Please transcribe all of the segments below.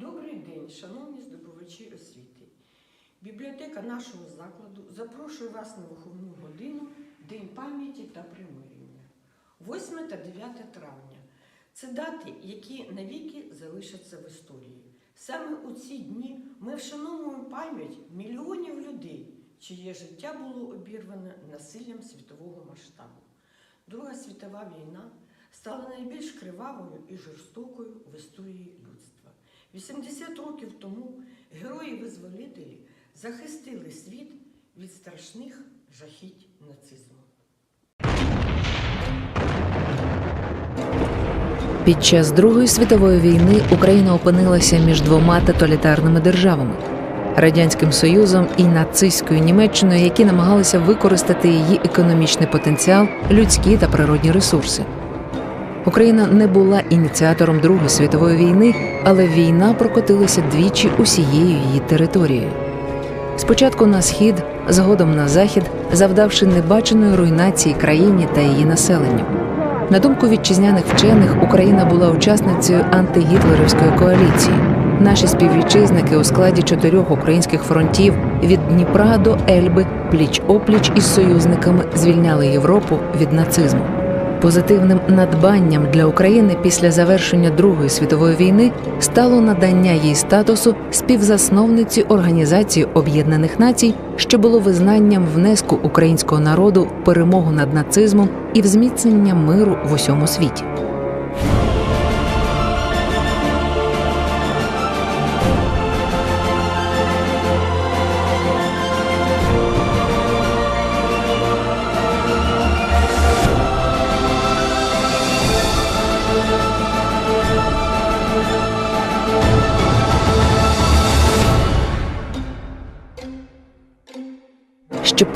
Добрий день, шановні здобувачі освіти. Бібліотека нашого закладу запрошує вас на виховну годину День пам'яті та примирення. 8 та 9 травня це дати, які навіки залишаться в історії. Саме у ці дні ми вшановуємо пам'ять мільйонів людей, чиє життя було обірване насиллям світового масштабу. Друга світова війна стала найбільш кривавою і жорстокою в історії. 80 років тому герої-визволителі захистили світ від страшних жахіть нацизму. Під час Другої світової війни Україна опинилася між двома тоталітарними державами Радянським Союзом і нацистською Німеччиною, які намагалися використати її економічний потенціал, людські та природні ресурси. Україна не була ініціатором Другої світової війни, але війна прокотилася двічі усією її територією. Спочатку на схід, згодом на захід, завдавши небаченої руйнації країні та її населенню. На думку вітчизняних вчених, Україна була учасницею антигітлерівської коаліції. Наші співвітчизники у складі чотирьох українських фронтів від Дніпра до Ельби пліч опліч із союзниками звільняли Європу від нацизму. Позитивним надбанням для України після завершення Другої світової війни стало надання їй статусу співзасновниці Організації Об'єднаних Націй, що було визнанням внеску українського народу в перемогу над нацизмом і в зміцнення миру в усьому світі.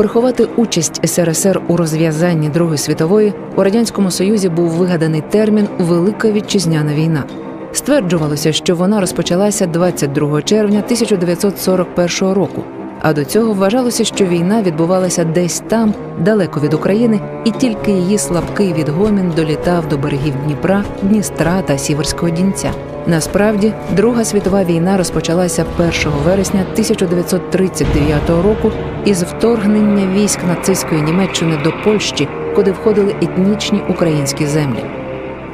Приховати участь СРСР у розв'язанні Другої світової, у радянському союзі був вигаданий термін Велика вітчизняна війна. Стверджувалося, що вона розпочалася 22 червня 1941 року. А до цього вважалося, що війна відбувалася десь там, далеко від України, і тільки її слабкий відгомін долітав до берегів Дніпра, Дністра та Сіверського Дінця. Насправді, Друга світова війна розпочалася 1 вересня 1939 року із вторгнення військ нацистської Німеччини до Польщі, куди входили етнічні українські землі.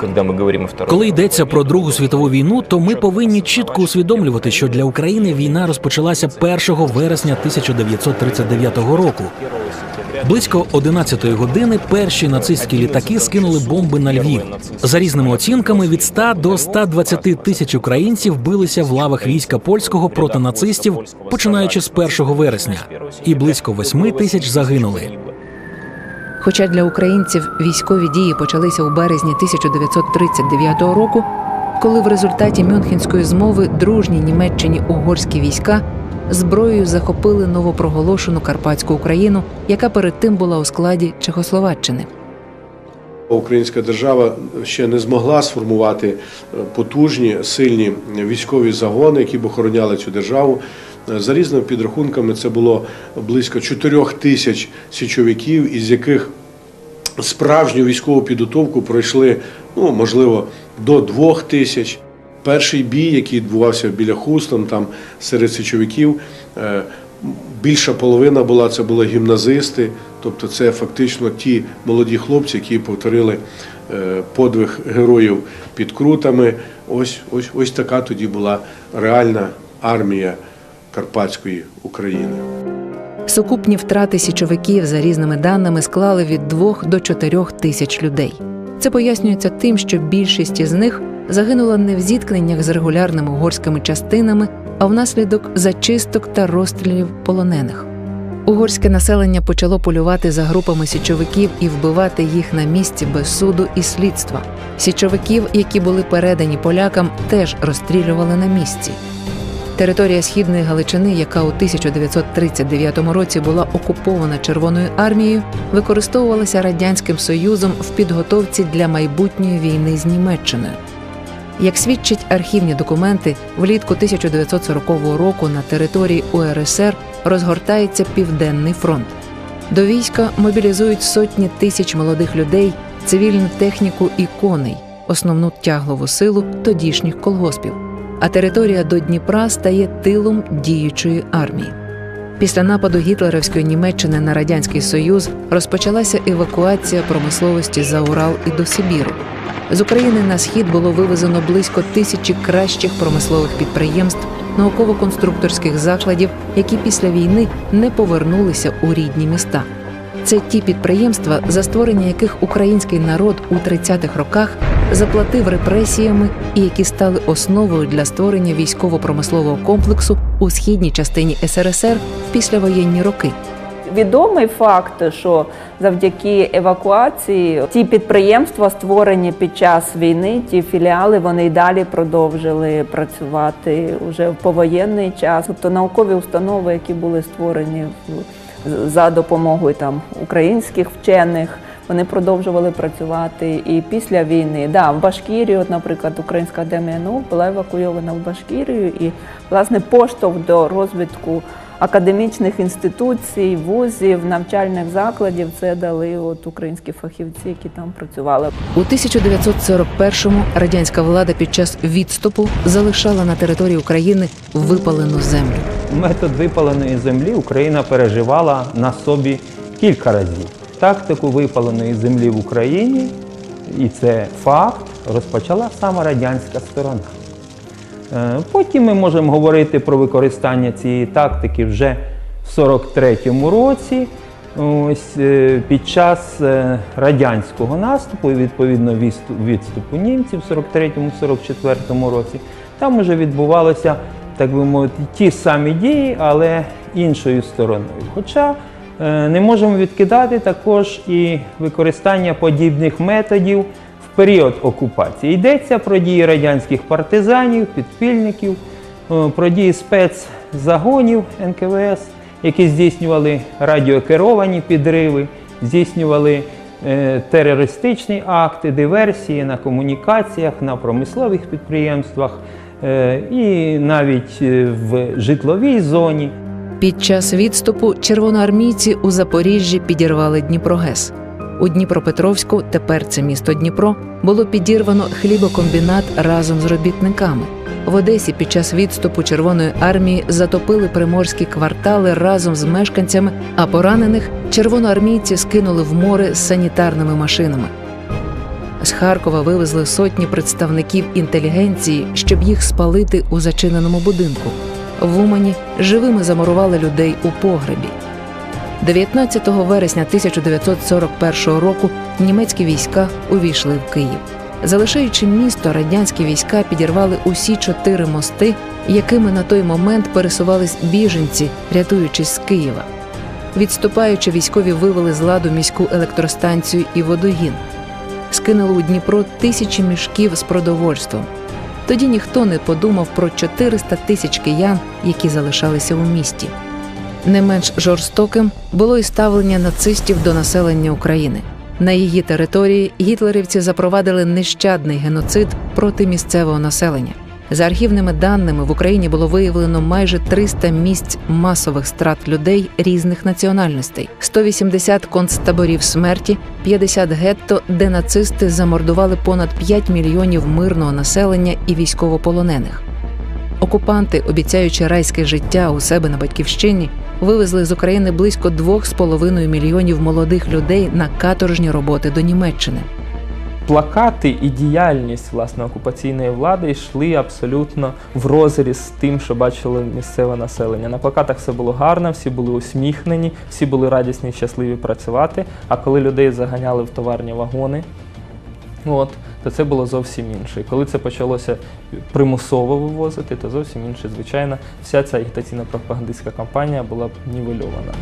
Когда мы говорим о Коли йдеться про Другу світову війну, то ми повинні чітко усвідомлювати, що для України війна розпочалася 1 вересня 1939 року. Близько 11-ї години перші нацистські літаки скинули бомби на Львів. За різними оцінками, від 100 до 120 тисяч українців билися в лавах війська польського проти нацистів, починаючи з 1 вересня, і близько 8 тисяч загинули. Хоча для українців військові дії почалися у березні 1939 року, коли в результаті Мюнхенської змови дружні Німеччині угорські війська зброєю захопили новопроголошену Карпатську Україну, яка перед тим була у складі Чехословаччини. Українська держава ще не змогла сформувати е, потужні, сильні військові загони, які б охороняли цю державу. Е, За різними підрахунками, це було близько 4 тисяч січовиків, із яких справжню військову підготовку пройшли, ну можливо, до 2 тисяч. Перший бій, який відбувався біля Хустон, там серед січовиків, е, більша половина була це були гімназисти, тобто це фактично ті молоді хлопці, які повторили е, подвиг героїв під крутами. Ось, ось, ось така тоді була реальна армія Карпатської України. Сукупні втрати січовиків за різними даними склали від 2 до 4 тисяч людей. Це пояснюється тим, що більшість із них загинула не в зіткненнях з регулярними угорськими частинами, а внаслідок зачисток та розстрілів полонених. Угорське населення почало полювати за групами січовиків і вбивати їх на місці без суду і слідства. Січовиків, які були передані полякам, теж розстрілювали на місці. Територія східної Галичини, яка у 1939 році була окупована Червоною армією, використовувалася радянським союзом в підготовці для майбутньої війни з Німеччиною. Як свідчать архівні документи, влітку 1940 року на території УРСР розгортається південний фронт. До війська мобілізують сотні тисяч молодих людей, цивільну техніку і коней, основну тяглову силу тодішніх колгоспів. А територія до Дніпра стає тилом діючої армії. Після нападу гітлерівської Німеччини на радянський Союз розпочалася евакуація промисловості за Урал і до Сибіру. З України на схід було вивезено близько тисячі кращих промислових підприємств, науково-конструкторських закладів, які після війни не повернулися у рідні міста. Це ті підприємства, за створення яких український народ у 30-х роках заплатив репресіями і які стали основою для створення військово-промислового комплексу у східній частині СРСР в післявоєнні роки. Відомий факт, що завдяки евакуації ті підприємства, створені під час війни, ті філіали, вони й далі продовжили працювати вже в повоєнний час. Тобто наукові установи, які були створені в- за допомогою там українських вчених. Вони продовжували працювати і після війни. Да, в Башкірію, от, наприклад, Українська академія наук була евакуйована в Башкірію, і власне поштовх до розвитку академічних інституцій, вузів, навчальних закладів це дали от українські фахівці, які там працювали. У 1941-му радянська влада під час відступу залишала на території України випалену землю. Метод випаленої землі Україна переживала на собі кілька разів. Тактику випаленої землі в Україні, і це факт, розпочала сама радянська сторона. Е, Потім ми можемо говорити про використання цієї тактики вже в 43-му році, ось е, під час е, радянського наступу і відповідно відступу німців в 43-44 році. Там вже відбувалося, так би мовити, ті самі дії, але іншою стороною. Хоча не можемо відкидати також і використання подібних методів період окупації. Йдеться про дії радянських партизанів, підпільників, е, про дії спецзагонів НКВС, які здійснювали радіокеровані підриви, здійснювали е, терористичні акти, диверсії на комунікаціях, на промислових підприємствах е, і навіть в житловій зоні. Під час відступу червоноармійці у Запоріжжі підірвали Дніпрогес. У Дніпропетровську, тепер це місто Дніпро, було підірвано хлібокомбінат разом з робітниками. В Одесі під час відступу Червоної армії затопили приморські квартали разом з мешканцями, а поранених червоноармійці скинули в море з санітарними машинами. З Харкова вивезли сотні представників інтелігенції, щоб їх спалити у зачиненому будинку. В Умані живими замурували людей у погребі. 19 вересня 1941 року німецькі війська увійшли в Київ. Залишаючи місто, радянські війська підірвали усі чотири мости, якими на той момент пересувались біженці, рятуючись з Києва. Відступаючи, військові вивели з ладу міську електростанцію і водогін. Скинули у Дніпро тисячі мішків з продовольством. Тоді ніхто не подумав про 400 тисяч киян, які залишалися у місті. Не менш жорстоким було і ставлення нацистів до населення України. На її території гітлерівці запровадили нещадний геноцид проти місцевого населення. За архівними даними в Україні було виявлено майже 300 місць масових страт людей різних національностей, 180 концтаборів смерті, 50 гетто, де нацисти замордували понад 5 мільйонів мирного населення і військовополонених. Окупанти, обіцяючи райське життя у себе на батьківщині, вивезли з України близько 2,5 мільйонів молодих людей на каторжні роботи до Німеччини. плакати і діяльність власне окупаційної влади йшли абсолютно в розріз з тим, що бачило місцеве населення. На плакатах все було гарно, всі були усміхнені, всі були радісні щасливі працювати. А коли людей заганяли в товарні вагони, от, то це було зовсім інше. І коли це почалося примусово вивозити, то зовсім інше. Звичайно, вся ця агітаційна пропагандистська кампанія була б нівельована.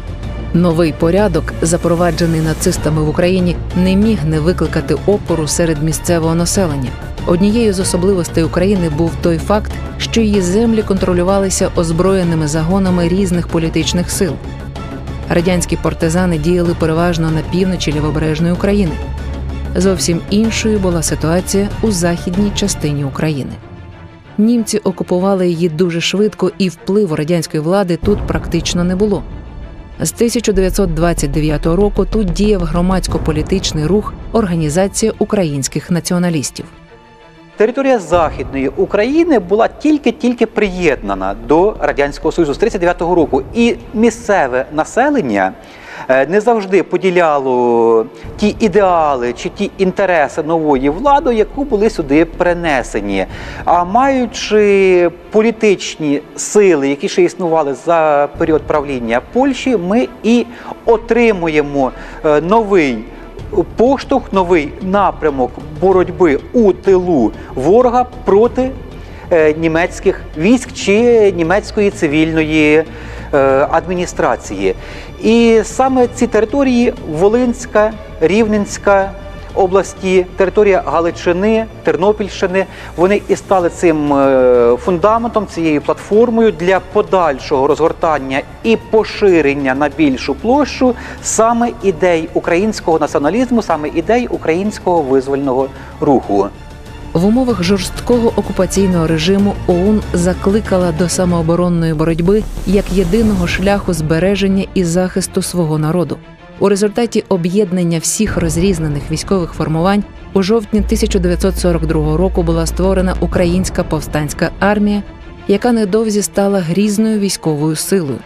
Новий порядок, запроваджений нацистами в Україні, не міг не викликати опору серед місцевого населення. Однією з особливостей України був той факт, що її землі контролювалися озброєними загонами різних політичних сил. Радянські партизани діяли переважно на півночі лівобережної України. Зовсім іншою була ситуація у західній частині України. Німці окупували її дуже швидко, і впливу радянської влади тут практично не було. З 1929 року тут діяв громадсько-політичний рух Організація українських націоналістів. Територія Західної України була тільки-тільки приєднана до Радянського Союзу з 39-го року, і місцеве населення не завжди поділяло ті ідеали чи ті інтереси нової влади, яку були сюди перенесені. А маючи політичні сили, які ще існували за період правління Польщі, ми і отримуємо е, новий поштовх, новий напрямок боротьби у тилу ворога проти е, німецьких військ чи німецької цивільної е, адміністрації. І саме ці території Волинська, Рівненська області, територія Галичини, Тернопільщини, вони і стали цим е, фундаментом, цією платформою для подальшого розгортання і поширення на більшу площу саме ідей українського націоналізму, саме ідей українського визвольного руху. В умовах жорсткого окупаційного режиму ОУН закликала до самооборонної боротьби як єдиного шляху збереження і захисту свого народу. У результаті об'єднання всіх розрізнених військових формувань у жовтні 1942 року була створена Українська повстанська армія, яка невдовзі стала грізною військовою силою.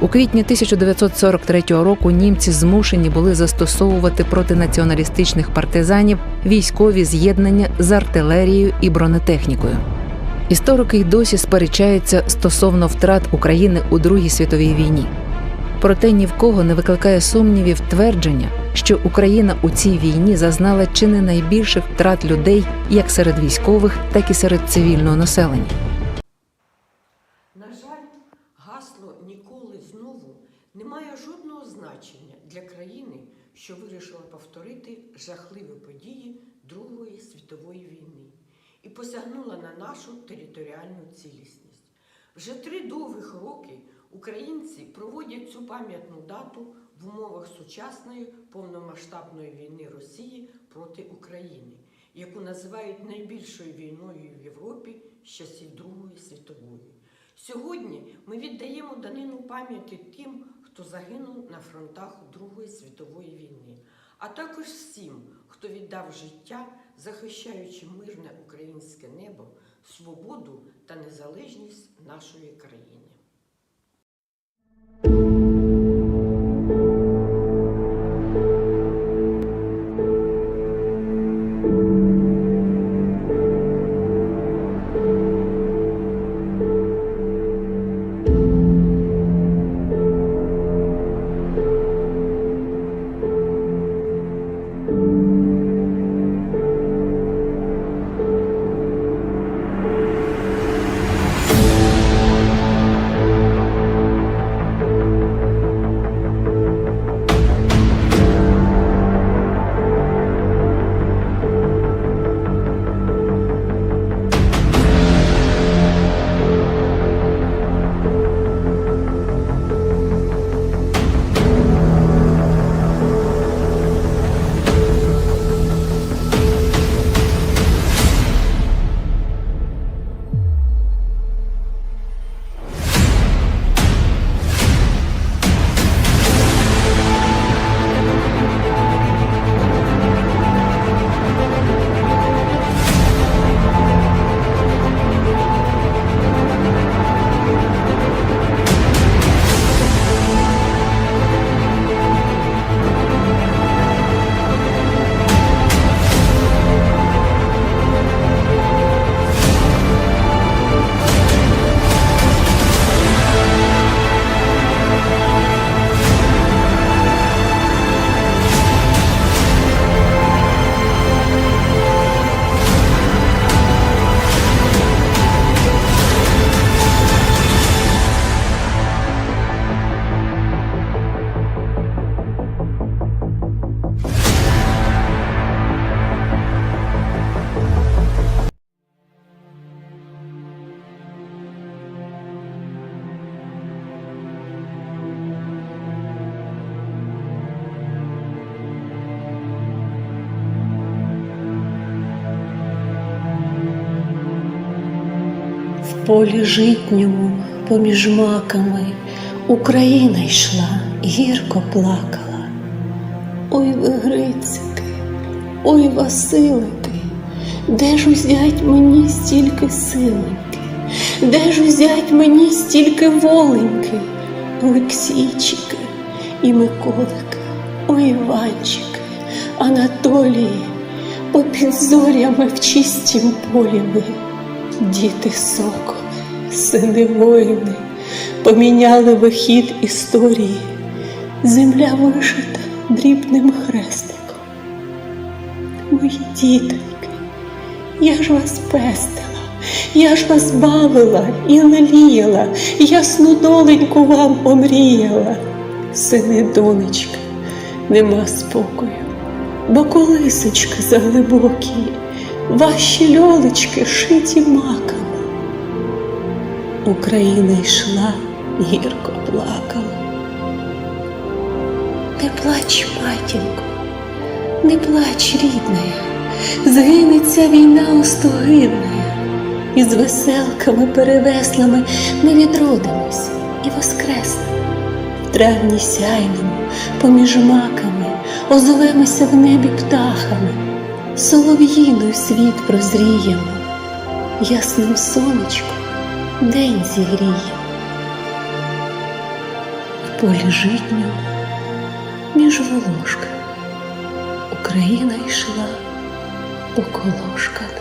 У квітні 1943 року німці змушені були застосовувати проти націоналістичних партизанів військові з'єднання з артилерією і бронетехнікою. Історики й досі сперечаються стосовно втрат України у Другій світовій війні. Проте ні в кого не викликає сумнівів твердження, що Україна у цій війні зазнала чи не найбільших втрат людей як серед військових, так і серед цивільного населення. На жаль, гасло ніколи знову не має жодного значення для країни, що вирішила повторити жахливі події Другої світової війни і посягнула на нашу територіальну цілісність. Вже три довгих роки українці проводять цю пам'ятну дату в умовах сучасної повномасштабної війни Росії проти України, яку називають найбільшою війною в Європі з часів Другої світової. Сьогодні ми віддаємо данину пам'яті тим, хто загинув на фронтах Другої світової війни, а також всім, хто віддав життя, захищаючи мирне українське небо, свободу та незалежність нашої країни. Полі житньому поміж маками Україна йшла, гірко плакала. Ой ви Грицьки, ой Василики, Де ж узять мені стільки силеньки? Де ж узять мені стільки воленьки? Олексійчики і Миколики, ой Іванчики, Анатолії, попід зорями в чистім полі ви, діти соколи, сини воїни, поміняли вихід історії, земля вишита дрібним хрестиком. Мої дітоньки, я ж вас пестила, я ж вас бавила і леліяла, ясну доленьку вам помріяла. Сини, донечки, нема спокою, бо колисочки заглибокі, ваші льолечки шиті маками. Україна йшла, гірко плакала. Не плач, матінко, не плач, рідная, згинеться війна остогидная, і з веселками перевеслами ми відродимось і воскреснемо. В травні сяйному, поміж маками, озовемося в небі птахами, солов'їною світ прозріємо, ясним сонечком день зігріємо. В полі житньому між волошками Україна йшла поколошкана.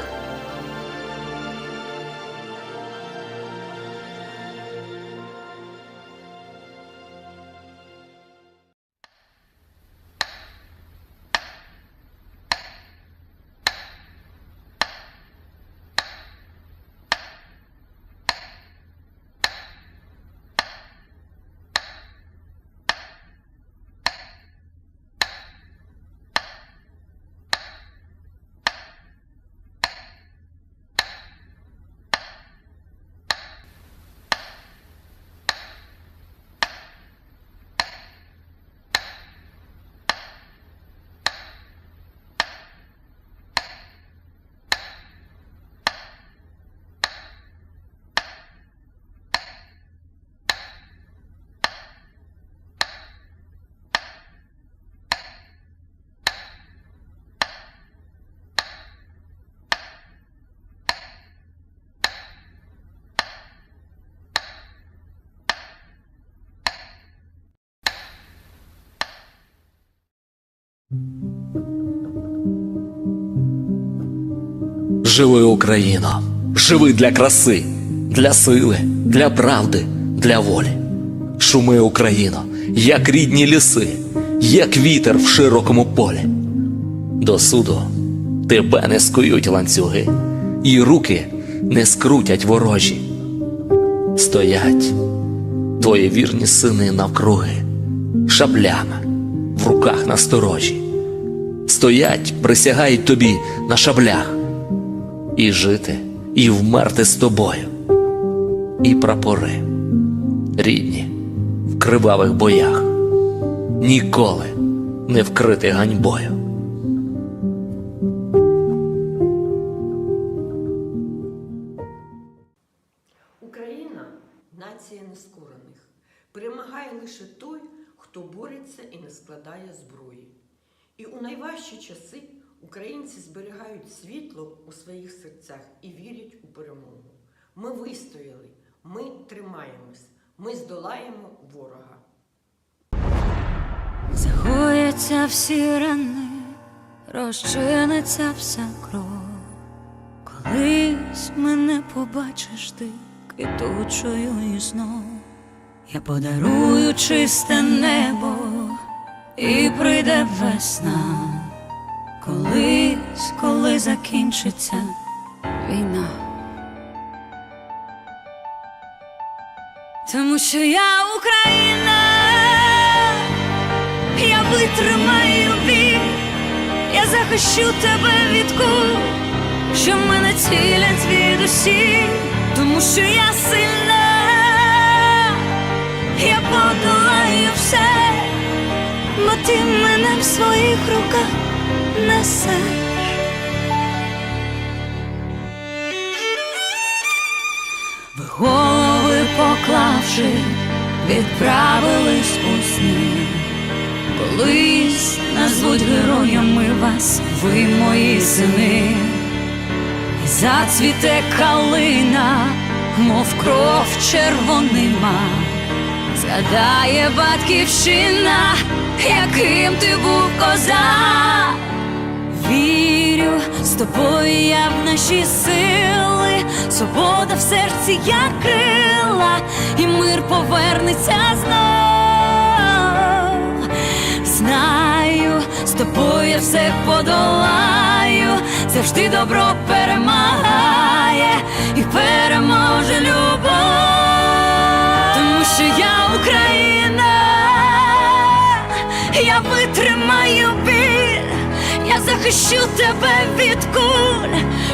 Живи Україно, живи для краси, для сили, для правди, для волі. Шуми Україно, як рідні ліси, як вітер в широкому полі. До суду тебе не скують ланцюги, і руки не скрутять ворожі. Стоять твої вірні сини навкруги, шаблями в руках насторожі. Стоять, присягають тобі на шаблях і жити, і вмерти з тобою, і прапори, рідні, в кривавих боях, ніколи не вкрити ганьбою. Серцях і вірять у перемогу. Ми вистояли, ми тримаємось, ми здолаємо ворога. Загояться всі рани, розчиниться вся кров. Колись мене побачиш ти квітучою і знов. Я подарую чисте небо, і прийде весна. Колись, коли закінчиться війна. Тому що я Україна, я витримаю бій, я захищу тебе від кул, що мене цілять звідусі, тому що я сильна, я подолаю все, бо ти мене в своїх руках несеш. Поклавши, відправились у сни. Колись назвуть героями вас, ви мої сини. зацвіте калина, мов кров червонима, згадає батьківщина, яким ти був козак. Вірю з тобою я в наші сили, свобода в серці, як крила, і мир повернеться знов. Знаю, з тобою все подолаю, завжди добро перемагає і переможе любов, тому що я Україна, я витримаю біль, я захищу тебе від куль,